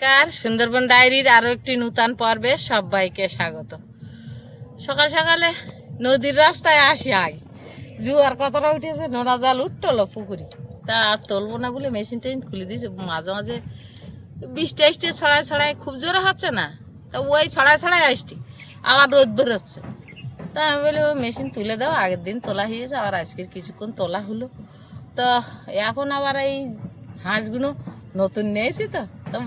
নমস্কার, সুন্দরবন ডায়েরির আরও একটি নূতন পর্বে সবাইকে স্বাগত। সকাল সকালে নদীর রাস্তায় আসি আগে জুয়ার কতটা উঠেছে, নোনা জাল উঠল পুকুরি। তা আর তুলবো না বলে মেশিন টেশিন খুলে দিয়েছে, মাঝে মাঝে বৃষ্টি আসছে, ছড়ায় ছড়ায় খুব জোরে হচ্ছে না। তা ওই ছড়ায় ছড়ায় আসছি, আবার রোদ বেরোচ্ছে। তা আমি বলি ওই মেশিন তুলে দাও, আগের দিন তোলা হয়েছে, আবার আজকের কিছুক্ষণ তোলা হলো। তো এখন আবার এই হাঁসগুলো নতুন নিয়েছি তো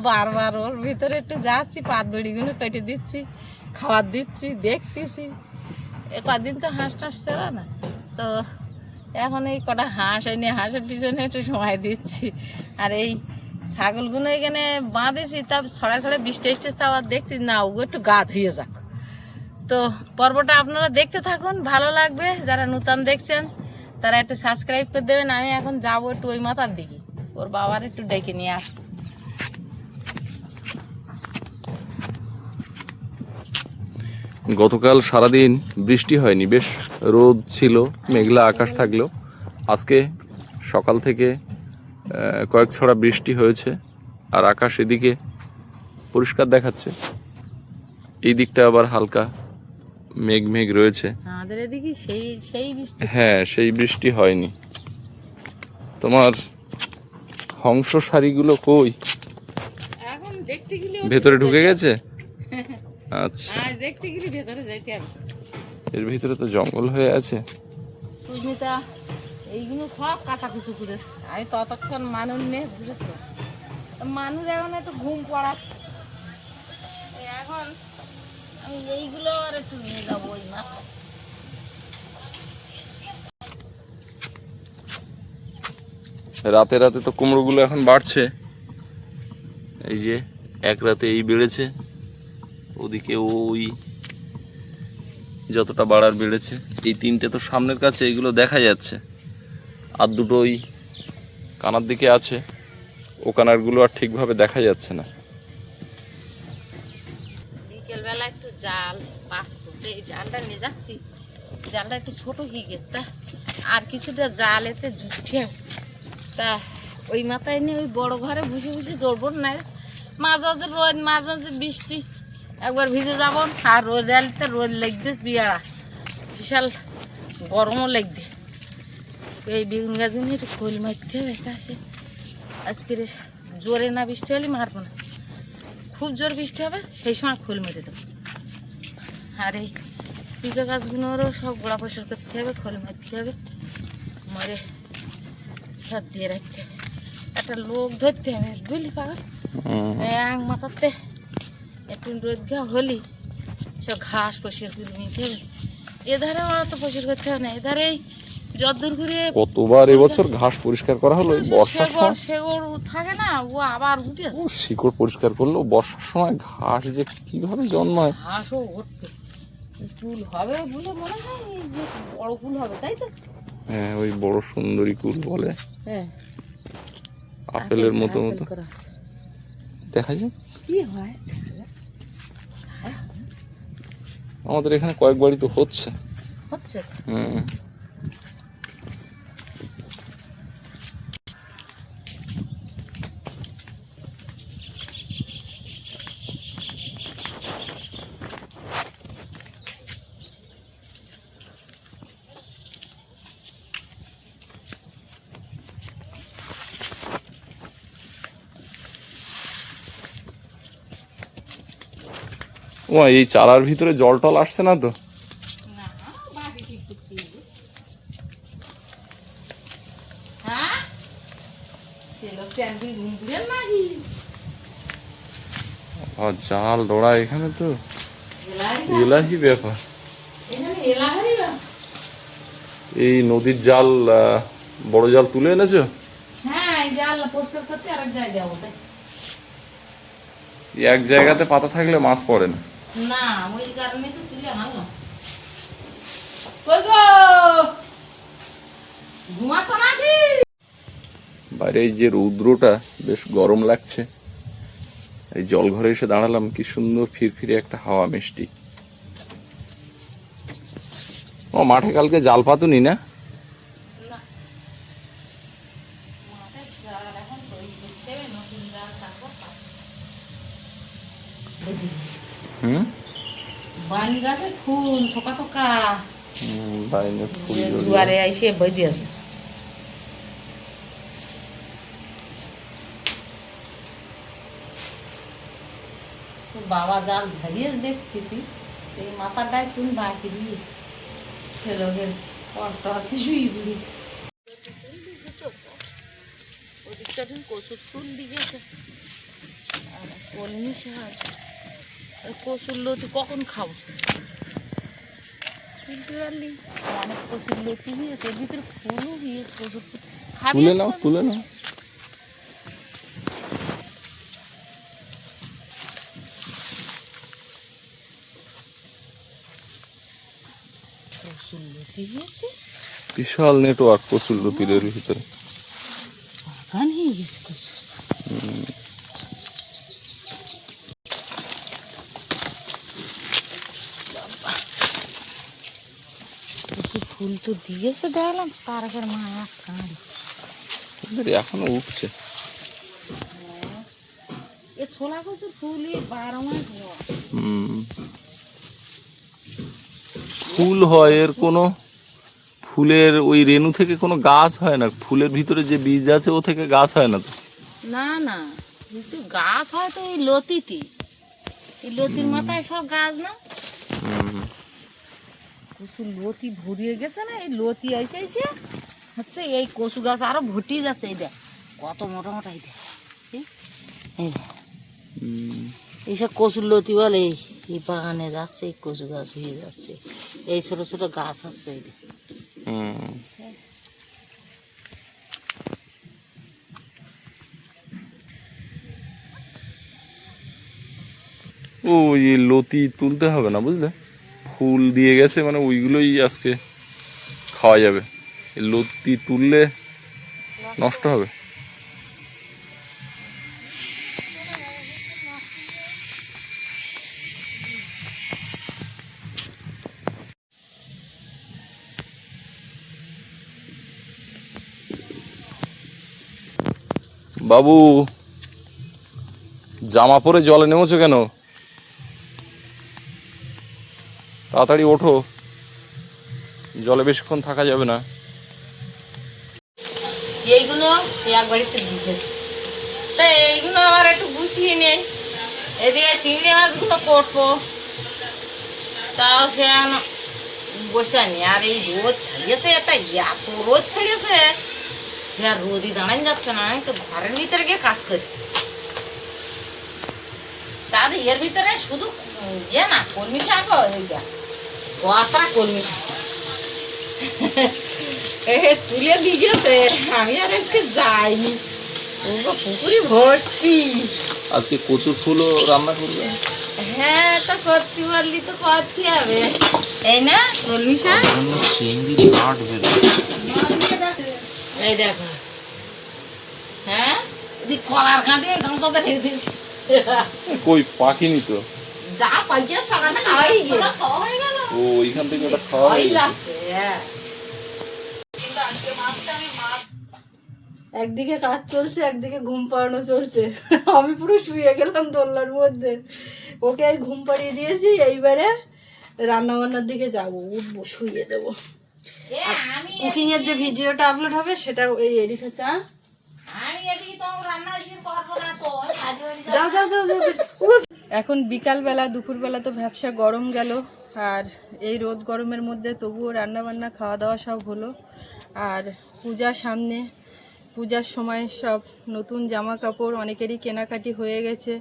বারবার ওর ভিতরে একটু যাচ্ছি পাত দড়িগুলো কেটে দিচ্ছি, খাবার দিচ্ছি, দেখতেছি। এ কদিন তো হাঁস টাস ছিল না, তো এখন এই কটা হাঁস এনে হাঁসের পিছনে একটু সময় দিচ্ছি। আর এই ছাগলগুলো এখানে বাঁধেছি, তা ছড়ায় ছড়ায় বৃষ্টি টেস্টি তা আবার দেখতে না ওগুলো একটু গা ধুয়ে যাক। তো পর্বটা আপনারা দেখতে থাকুন, ভালো লাগবে, যারা নূতন দেখছেন, তারা একটু সাবস্ক্রাইব করে দেবেন। আমি এখন যাব একটু ওই মাথার দিকে, ওর বাবার একটু ডেকে নিয়ে আসব। গতকাল সারাদিন বৃষ্টি হয়নি বেশ রোদ ছিল মেঘলা আকাশ থাকলেও। আজকে সকাল থেকে কয়েক ছড়া বৃষ্টি হয়েছে আর আকাশ এদিকে পরিষ্কার দেখাচ্ছে। এই দিকটা আবার হালকা মেঘ মেঘ রয়েছে। সেই সেই হ্যাঁ সেই বৃষ্টি হয়নি। তোমার হংস শাড়িগুলো কই? ভেতরে ঢুকে গেছে? আচ্ছা। আর দেখতে গেলে ভেতরে যাইতে হবে। এর ভিতরে তো জঙ্গল হয়ে আছে। সুস্মিতা এইগুলো সব কাচাকুচু করেছে আমি ততক্ষণ মানুষ নিয়ে ঘুরেছি মানুষ এখন একটু ঘুম পড়াচ্ছে। এখন আমি এইগুলো আর একটু নিয়ে যাব ওই মাথায়। রাতে রাতে তো কুমড়োগুলো এখন বাড়ছে। এই যে এক রাতে এই বেড়েছে। ওদিকে ওই যতটা বাড়ার বেড়েছে, এই তিনটে তো সামনের কাছে, এগুলো দেখা যাচ্ছে। আর দুটো ওই কানার দিকে আছে, ও কানারগুলো আর ঠিকভাবে দেখা যাচ্ছে না। বিকেলবেলা একটু জাল এই জালটা নিয়ে যাচ্ছি। জালটা একটু ছোট হয়ে গেছে আর কিছুটা জাল এতে জুটে তা ওই মাথায় নিয়ে ওই বড় ঘরে বুঝে বুঝে জড়বো না। মাঝে মাঝে রোদ, মাঝে মাঝে বৃষ্টি। একবার ভিজে যাব আর রোদ আলতে রোদ লাগবে বিয়ারা। বিশাল গরমও লাগবে এই বেগুন গাছগুলো একটু খোল মারতে হবে চাষে আজকে জোরে না বৃষ্টি হলে মারবো না। খুব জোর বৃষ্টি হবে সেই সময় খোল মেরে দেবো। আর এই পিঁপে গাছগুলোরও সব গোড়া পরিষ্কার করতে হবে খোল মারতে হবে। মরে সব দিয়ে রাখতে হবে। একটা লোক ধরতে হবে বুঝলি পাগল? এক মাথাতে। একটু রোদ ঘা হলি সব ঘাস পরিষ্কার করে নিতে হবে এধারে তো পরিষ্কার করতে হবে না এধারে যদ্দূর করে কতবার এবছর ঘাস পরিষ্কার করা হলো? বর্ষার সময়? সেগর থাকে না ও আবার উঠে ও শিকড় পরিষ্কার করল বর্ষার সময় ঘাস যে কীভাবে জন্মায়? ঘাসও উঠবে চুল হবে বলে মনে হয় যে বড় ফুল হবে তাই তো? হ্যাঁ ওই বড় সুন্দরী কুল বলে। হ্যাঁ। আপেলের মতো মতো। দেখা যায় কি হয়? আমাদের এখানে কয়েক বাড়ি তো হচ্ছে। হচ্ছে? হুম। ও এই চালার ভিতরে জল টল আসছে না তো? হ্যাঁ? জাল ডোড়া এখানে তো? এলাহি ব্যাপার। এই নদীর জাল বড় জাল তুলে এনেছো? হ্যাঁ এক জায়গাতে পাতা থাকলে মাছ পড়ে না। না ওই কারণে তো তুলে আনলাম ঘুমাচ্ছ নাকি? বাইরে এই যে রৌদ্রটা বেশ গরম লাগছে। এই জল ঘরে এসে দাঁড়ালাম কি সুন্দর ফিরফিরে একটা হাওয়া মিষ্টি। ও মাঠে কালকে জাল পাতুনি না মাঠে জাল এখন তৈরি করতে হবে নতুন জাল তারপর পাবো। হুম বান গাছে ফুল থোকা থোকা। বাইনে ফুল জুয়ারে বেঁধে আছে। তো বাবা জাল ঝাড়িয়ে দেখতেছি এই মাথাটায় কোন বাকি দিয়ে ছেলেদের কষ্ট আছে শুই বুড়ি। ওদিকটা কচুর ফুল দিয়েছে। আর কলমি শাক। কচুর লতি কখন খাব? অনেক কচুর লতি হয়েছে ভিতরে ফুলও হয়েছে কচুর তুলে নাও তুলে নাও। কচুর লতি হয়েছে? বিশাল নেটওয়ার্ক প্রচুর তীরের ভিতরে বাগান হয়ে গেছে কচুর বাবা। কচুর ফুল তো দিয়েছে দেখলাম তারকের মা এক কাঁড়ি। এখনও উঠছে। এ ছোলা কচুর ফুলই বারো মাস ফুল হয় এর কোনো ফুলের ওই রেণু থেকে কোনো গাছ হয় না? ফুলের ভিতরে যে বীজ আছে ও থেকে গাছ হয় না তো? না না। কিন্তু গাছ হয় তো এই লতিতে। এই লতির মাথায় সব গাছ না। কচু লতি ভরিয়ে গেছে না এই লতি এসে এসে হচ্ছে এই কচু গাছ আরও ভটিয়ে যাচ্ছে এই দেখ কত মোটা মোটা এই দেখ এই, দেখ। এইসব কচুর লতি বলে এই এই বাগানে যাচ্ছে এই কচু গাছ হয়ে যাচ্ছে এই ছোট ছোট গাছ আছে এই দেখ। ও এই লতি তুলতে হবে না বুঝলে? ফুল দিয়ে গেছে মানে ওইগুলোই আজকে খাওয়া যাবে। লতি তুললে নষ্ট হবে। বাবু, জামা পরে জলে নেমেছো কেন? তাড়াতাড়ি ওঠো। জলে বেশিক্ষণ থাকা যাবে না। এইগুলো এক তা এইগুলো আবার একটু গুছিয়ে নেই এদিকে চিংড়ি মাছগুলো করব। তাও সে বসতে নি আর এই রোদ ছাড়িয়েছে এটা এত রোদ ছাড়িয়েছে যে আর রোদই দাঁড়ান যাচ্ছে না। তো ঘরের ভিতরে গিয়ে কাজ করি। তাদের এর ভিতরে শুধু ইয়ে না, কলমি শাক কতটা কলমি এ তুলে দিয়ে গেছে আমি আর আজকে যাইনি। পুকুরি ভর্তি। আজকে কচুর ফুলও রান্না করবে? হ্যাঁ তা করতে পারলি তো করতে হবে। এই না কলমি শাক? এই দেখো। হ্যাঁ? কলার গামছাতে দিয়েছি। কই পাখিনি তো? যা সকালে খাওয়াই গেল। ও ওইখান থেকে ওটা খাওয়া হয়ে হয়ে গেছে। যাচ্ছে হ্যাঁ। একদিকে কাজ চলছে একদিকে ঘুম পাড়ানো চলছে। আমি পুরো শুয়ে গেলাম দোলনার মধ্যে। ওকে এই ঘুম পাড়িয়ে দিয়েছি এইবারে রান্না বান্নার দিকে যাব উঠবো শুয়ে দেবো। এ, আমি কুকিং এর যে ভিডিওটা আপলোড হবে সেটা এই এডিট হচ্ছে? আমি আজকে যাও যাও, যাও। এখন বিকালবেলা, দুপুরবেলা তো ব্যবসা গরম গেল, আর এই রোদ গরমের মধ্যে তবুও রান্না বান্না খাওয়া দাওয়া সব হলো। আর পূজা সামনে, পূজার সময় সব নতুন জামা কাপড় অনেকেরই কেনাকাটি হয়ে গেছে।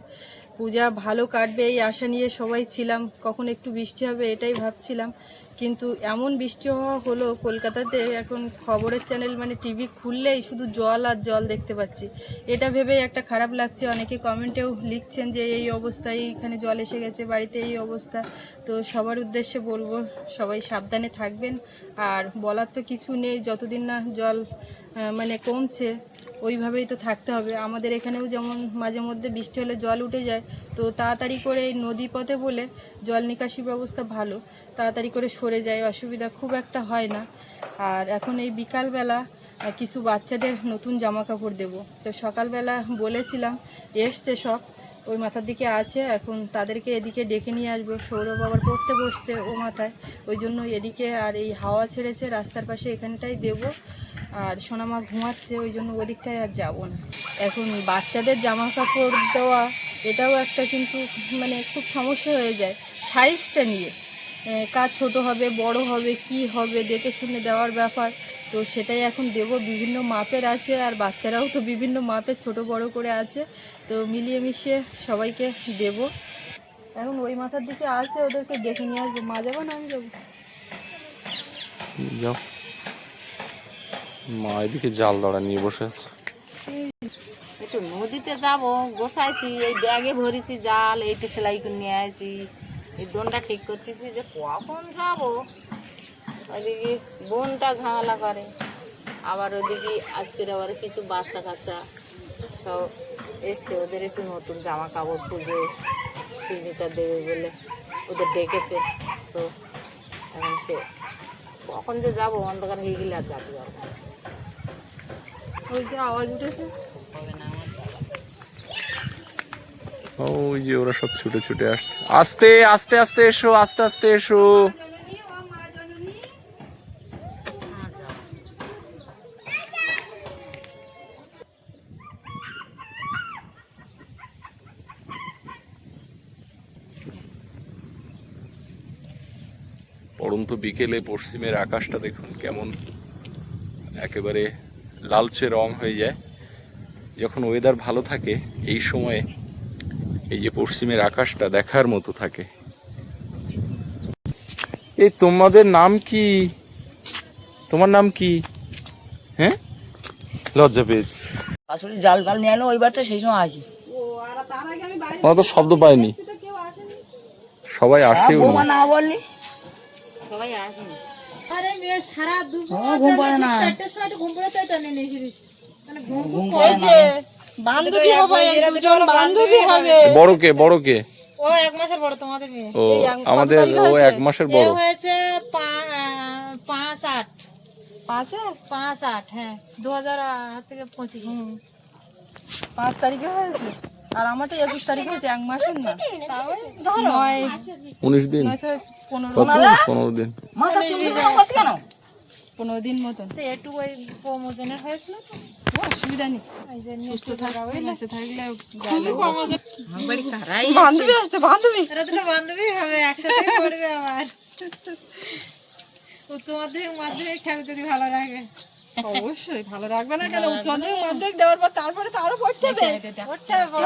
পূজা ভালো কাটবে এই আশা নিয়ে সবাই ছিলাম, কখন একটু বৃষ্টি হবে এটাই ভাবছিলাম। কিন্তু এমন বৃষ্টি হওয়া হলো, কলকাতাতে এখন খবরের চ্যানেল মানে টিভি খুললেই শুধু জল আর জল দেখতে পাচ্ছি। এটা ভেবেই একটা খারাপ লাগছে। অনেকে কমেন্টেও লিখছেন যে এই অবস্থায় এখানে জল এসে গেছে, বাড়িতে এই অবস্থা। তো সবার উদ্দেশ্যে বলব, সবাই সাবধানে থাকবেন। আর বলার তো কিছু নেই, যতদিন না জল মানে কমছে ওইভাবেই তো থাকতে হবে। আমাদের এখানেও যেমন মাঝে মধ্যে বৃষ্টি হলে জল উঠে যায়, তো তাড়াতাড়ি করে এই নদী পথে বলে জল নিকাশি ব্যবস্থা ভালো। তাড়াতাড়ি করে সরে যায়, অসুবিধা খুব একটা হয় না। আর এখন এই বিকালবেলা কিছু বাচ্চাদের নতুন জামা কাপড় দেবো। তো সকালবেলা বলেছিলাম, এসছে সব, ওই মাথার দিকে আছে, এখন তাদেরকে এদিকে ডেকে নিয়ে আসব। সৌরভ আবার পড়তে বসছে ও মাথায়, ওই জন্য এদিকে আর এই হাওয়া ছেড়েছে, রাস্তার পাশে এখানটাই দেব। আর সোনামা ঘুমাচ্ছে, ওই জন্য ওদিকটায় আর যাব না। এখন বাচ্চাদের জামা কাপড় দেওয়া, এটাও একটা কিন্তু মানে খুব সমস্যা হয়ে যায়। সাইজটা নিয়ে কার ছোট হবে, বড় হবে, কি হবে, দেখে শুনে দেওয়ার ব্যাপার। তো সেটাই এখন দেব। বিভিন্ন মাপের আছে, আর বাচ্চারাও তো বিভিন্ন মাপের ছোট বড় করে আছে। তো মিলিয়ে মিশিয়ে সবাইকে দেব। এখন ওই মাথার দিকে আছে, ওদেরকে ডেকে নিয়ে আসব। মা যাব না আমি যাব? যাও। মা, এদিকে জাল দড়া নিয়ে বসে আছে। একটু নদীতে যাব, গোছাইছি, এই ব্যাগে ভরেছি জাল, এইটা সেলাই করে নিয়ে আসি এই দোনটা ঠিক করতেছি যে কখন যাব? ওইদিকে বোনটা ঝামেলা করে। আবার ওদিকে আজকের আবার কিছু বাচ্চা কাচ্চা সব এসছে, ওদের একটু নতুন জামা কাপড় খুঁজে সিগনেটা দেবে বলে ওদের ডেকেছে। তো এখন সে কখন যে যাব, অন্ধকার হয়ে গেলে আর যাব না। ওই যে ওরা সব ছুটে ছুটে আসছে। আস্তে আস্তে আস্তে এসো, আস্তে আস্তে এসো। পরন্ত বিকেলে পশ্চিমের আকাশটা দেখুন কেমন। একেবারে লালচে রং হয়ে যায়। যখন ওয়েদার ভালো থাকে এই সময়ে এই যে পশ্চিমের আকাশটা দেখার মতো থাকে। এই তোমাদের নাম কি? তোমার নাম কি? হ্যাঁ? লজ্জা পেয়েছি। আসলে জাল টাল নিয়ে ওইবার তো সেই সময় আসি। আমরা তো শব্দ পাইনি সবাই আসেও। বৌমা না বললি? সবাই আসেনি। ও ঘুম পাড়ে না। ঘুম পাড়ে না। বান্ধবী হবে দুজন বান্ধবী হবে। বড় কে বড় কে? ও এক মাসের বড় তোমাদের মেয়ে। ও আমাদের ও এক মাসের বড়। হয়েছে পা- আহ, পাঁচ আট। পাঁচ আট? হ্যাঁ। দু হাজার হচ্ছে পঁচিশ। পাঁচ তারিখে হয়েছে? আর আমারটা একুশ তারিখ হয়েছে এক মাসের না। নয় উনিশ দিন। পনেরো দিন। পনেরো দিন। মতন। তো একটু ওই প্রমোজনের হয়েছিল অসুবিধা নেই। ওই জন্য সুস্থ থাকবে থাকলে বান্ধবী আসতে বান্ধবী বান্ধবী হবে একসাথে করবে আবার উচ্চ মাধ্যমিক মাধ্যমিক ঠাকুর যদি ভালো লাগে। অবশ্যই ভালো রাখবে না কেন উচ্চ মাধ্যমিক মাধ্যমিক দেওয়ার পর তারপরে তো আরও পড়তে হবে পড়তে হবে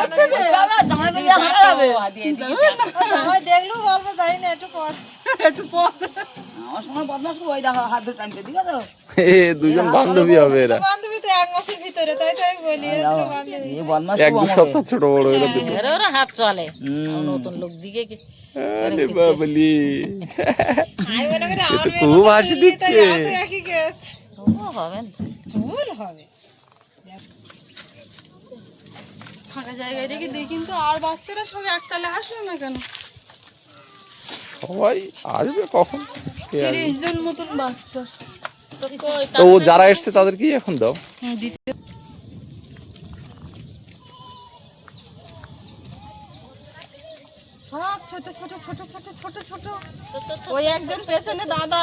গল্প জানি না একটু পর একটু পর আমার সময় বদমাস ওই দেখো হাত ধরে টানতে ঠিক আছে এ দুজন বান্ধবী হবে এরা বান্ধবী তো এক মাসের ভিতরে তাই তো আমি বলি এরা দুটো বান্ধবী এই বদমাস এক দু সপ্তাহ ছোট বড় এরা দুটো এর হাত চলে আর নতুন লোক দিকে কি আরে বাবলি আমি মনে করি আমার খুব হাসি দিচ্ছে তবুও যারা এসছে তাদেরকে এখন দাও। সব ছোট ছোট ছোট ছোট ছোট ছোট। ওই একজন পেছনে দাদা।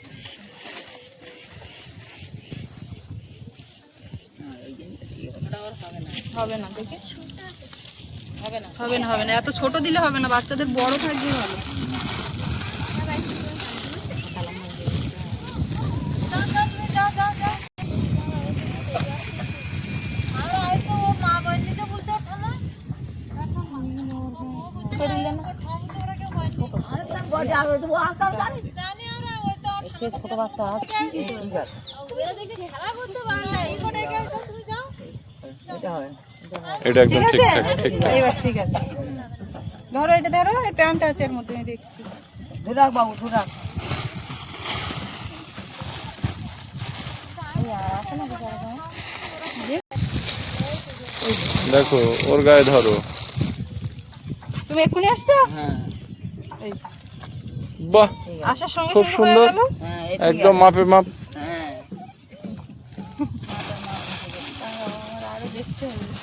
হবে না দেখি। হবে না। হবে না হবে না। এত ছোট দিলে হবে না বাচ্চাদের বড় থাকবে ভালো। বড় আগে তো আসতাম জানি ছোট বাচ্চা আছে। ঠিক আছে। এটা একদম ঠিকঠাক ঠিকঠাক এবার ঠিক আছে। ধরো এটা ধরো এই প্যান্ট আছে এর মধ্যে আমি দেখছি। ধরে রাখ বাবু ধরে দেখো ওর গায়ে ধরো। তুমি এক্ষুনি আসছো? হ্যাঁ। বাহ আসার সঙ্গে খুব সুন্দর। গেল? হ্যাঁ একদম। মাপে মাপ। হ্যাঁ আরও দেখতে হবে না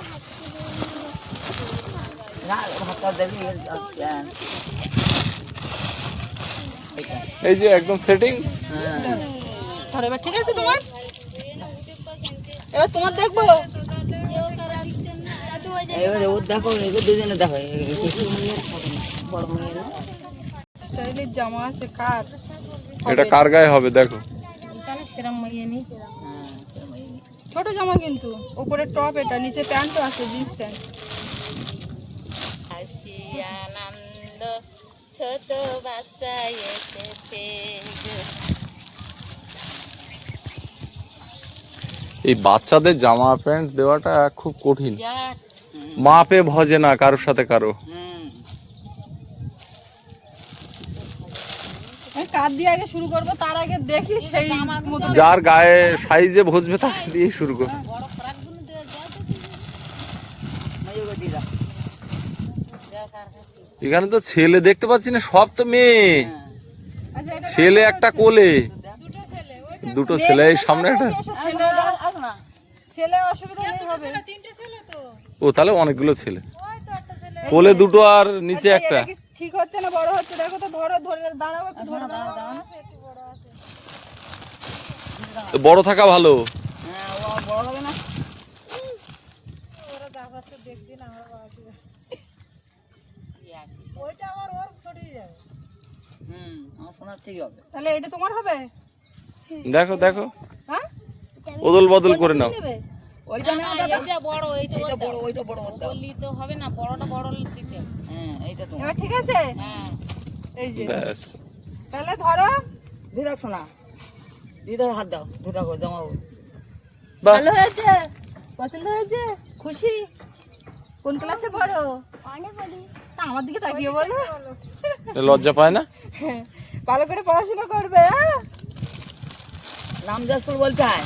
ভাতটা দেখি হ্যাঁ এই যে একদম সেটিংস হ্যাঁ ধরো এবার ঠিক আছে তোমার? এবার তোমার দেখব। এবারে ওর দেখো এগুলো দুজনে দেখো এ- এ- এ- বড় মেয়ে না স্টাইলের জামা আছে কার? এটা কার গায়ে হবে দেখো। ছোট জামা কিন্তু উপরে টপ এটা নিচে প্যান্টও আছে জিন্স প্যান্ট। হাসি আনন্দ ছোট বাচ্চা এসেছে এই বাচ্চাদের জামা প্যান্ট দেওয়াটা খুব কঠিন। মাপে ভজে না কারোর সাথে কারও। দিয়ে আগে শুরু করব? তার আগে দেখি সেই যার গায়ে সাইজে ভজবে তাকে দিয়ে শুরু কর মেয়ে দিদা এখানে তো ছেলে দেখতে পাচ্ছি না সব তো মেয়ে। আচ্ছা, ছেলে একটা কোলে। দুটো ছেলে এই সামনে একটা ও তাহলে অনেকগুলো ছেলে। কোলে দুটো আর নিচে একটা। ঠিক হচ্ছে না বড় হচ্ছে? দেখো তো ধরো ধরে দাঁড়াও একটু ধরে দাঁড়াও। বড় থাকা ভালো। হ্যাঁ বড় হবে না আমার শোনা হবে। তাহলে এটা তোমার হবে? দেখো দেখো। হ্যাঁ? ওদল বদল করে নাও। ওইটা না এটা বড় এইটা এইটা বড় ওইটা বড় বললি তো হবে না বড়টা বড় দিতে হ্যাঁ এইটা এবার ঠিক আছে? হ্যাঁ। এই যে। তাহলে ধরো হাত দাও দুটা করে জমাবো ভালো হয়েছে? পছন্দ হয়েছে? খুশি? কোন ক্লাসে পড়ো? তা আমার দিকে তাকিয়ে বলো। লজ্জা পায় না? ভালো করে পড়াশোনা করবে হ্যাঁ? স্কুল বলতে হয়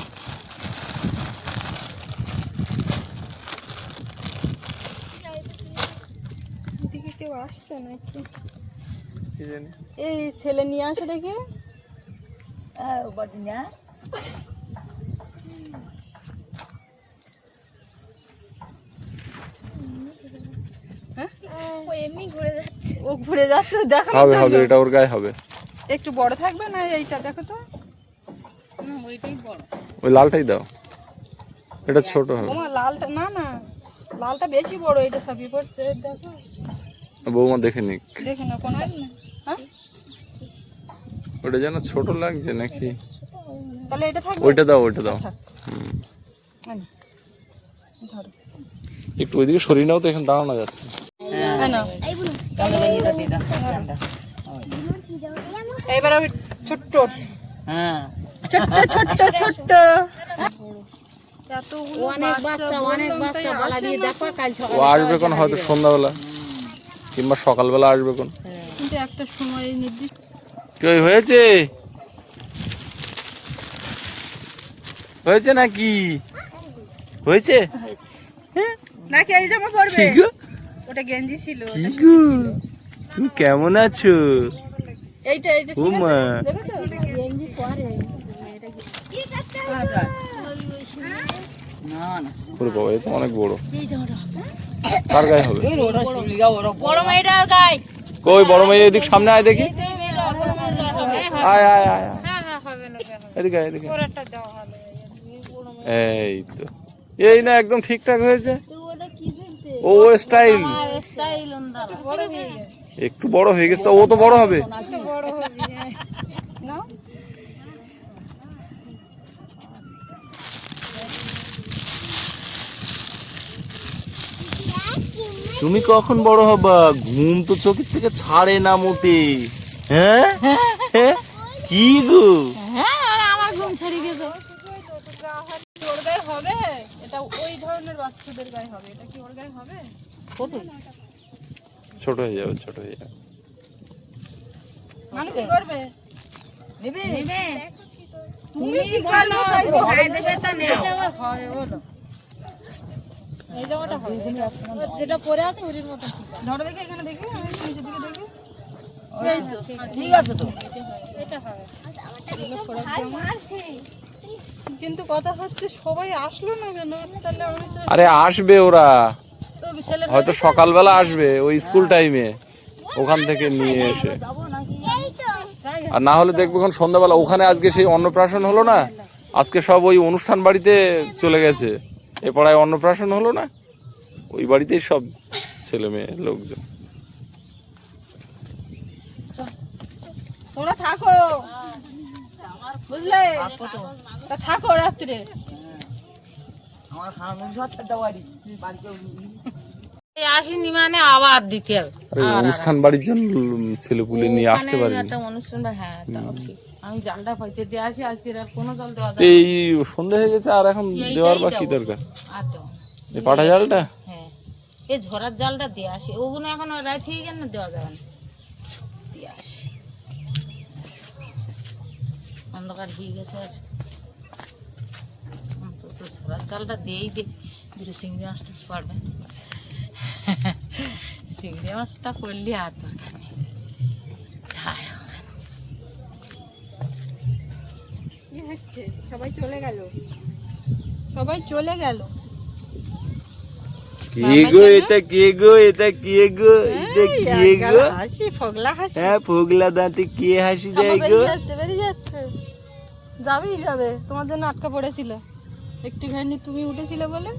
কেউ আসছে নাকি? কি এই ছেলে নিয়ে আসে দেখি। হ্যাঁ বাড়ি না ও ঘুরে যাচ্ছে দেখো হবে হবে এটা ওর গায়ে হবে। একটু বড় থাকবে না এইটা? দেখো তো। ওই লালটাই দাও। এটা ছোট হবে। ওমা লালটা না না। লালটা বেশি বড় এটা সবই পড়ছে দেখো। বৌমা দেখে নিক। দেখে না কোনটা হ্যাঁ? ওটা যেন ছোট লাগছে নাকি? তাহলে এটা থাকবে? ওইটা দাও ওইটা দাও। একটু ওইদিকে সরিয়ে নাও তো এখানে দাঁড়ানো যাচ্ছে। হ্যাঁ না তাহলে এটা দিয়ে দাও ফ্যানটা। এবার আমি ছোট্ট। হ্যাঁ। ছোট্ট ছোট্ট ছোট্ট। এতগুলো অনেক বাচ্চা অনেক বললাম তাই বাচ্চা বলা দিয়ে আসে না। দেখো কাল ও আসবে কোন? হয়তো সন্ধ্যাবেলা। কিংবা সকালবেলা আসবে কোন? কিন্তু একটা সময় নির্দিষ্ট কি হয়েছে? হয়েছে নাকি? হয়েছে? নাকি এই জামা পরবে? গো? ওটা গেঞ্জি ছিল। তুমি কেমন আছো? এইটা এইটা ঠিক আছে? দেখেছ? না না ওরে বাবা এ অনেক বড়। কার গায়ে হবে? এই ওরা শিলিগা ওরা বড় মেয়েটার গায়ে। কই বড় মেয়ে এদিক সামনে আয় দেখি। আয় আয় আয় আয়। এদিকে এদিকে এই তো। এই না একদম ঠিকঠাক হয়েছে। ও স্টাইল স্টাইল অন্দার একটু বড় হয়ে গেছে ও তো বড় হবে। তুমি কখন বড় হবা? ঘুম তো চোখের থেকে ছাড়ে না মোটে। হ্যাঁ? হ্যাঁ? কি গো? হ্যাঁ আমার ঘুম ছেড়ে গেছে। হবে? এটা ওই ধরনের বাচ্চাদের গায়ে হবে। এটা কি ওর গায়ে হবে? ছোট হয়ে যাবে ছোট হয়ে যাবে। মানে কি করবে? নিবি তুমি কি করবে? তাই খাই দেবে তা নেও। এই জামাটা হবে যেটা পরে আছে ওরির মতো। ধরো দেখি এখানে দেখি আমি নিচের দিকে দেখি। ঠিক আছে তো। কিন্তু কথা হচ্ছে সবাই আসলো না কেন? তাহলে আমি তো আরে আসবে ওরা। হয়তো সকালবেলা আসবে ওই স্কুল টাইমে ওখান থেকে নিয়ে এসে। আর না হলে দেখবে এখন সন্ধ্যাবেলা। ওখানে আজকে সেই অন্নপ্রাশন হলো না? আজকে সব ওই অনুষ্ঠান বাড়িতে চলে গেছে। এ পাড়ায় অন্নপ্রাশন হলো না? ওই বাড়িতেই সব ছেলে মেয়ে লোকজন। তোমরা থাকো। বুঝলে? থাকো রাত্রে। আমার বাড়ি। আসেনি মানে আবার দিতে হবে। অনুষ্ঠান বাড়ির জন্য ছেলেপুলে নিয়ে আসতে ওখানে অনুষ্ঠান হ্যাঁ আমি জালটা দিয়ে আসি আজকে আর কোনো জল দেওয়া এই সন্ধে হয়ে গেছে আর এখন দেওয়ার বা কি দরকার? না। আর দেবো না। এই পাটা জালটা? হ্যাঁ এই ঝরার জালটা দিয়ে আসি। ওগুলো এখন রাত হয়ে গেল না দেওয়া যাবে না। দিয়ে আসি। অন্ধকার হয়ে গেছে আর। ঝরার জালটা দিয়েই দে। দুটো মাছ টাছ পারবে চিংড়ি মাছটা আর দরকার নেই সবাই চলে গেল সবাই চলে গেল কে গো এটা কে গো এটা কে গো এটা কে গো হাসি ফগলা হাসি হ্যাঁ দাঁতে কে হাসি দেয় গো বেরিয়ে যাচ্ছে যাবেই যাবে তোমার জন্য আটকা পড়েছিল। একটুখানি তুমি উঠেছিলে বলে?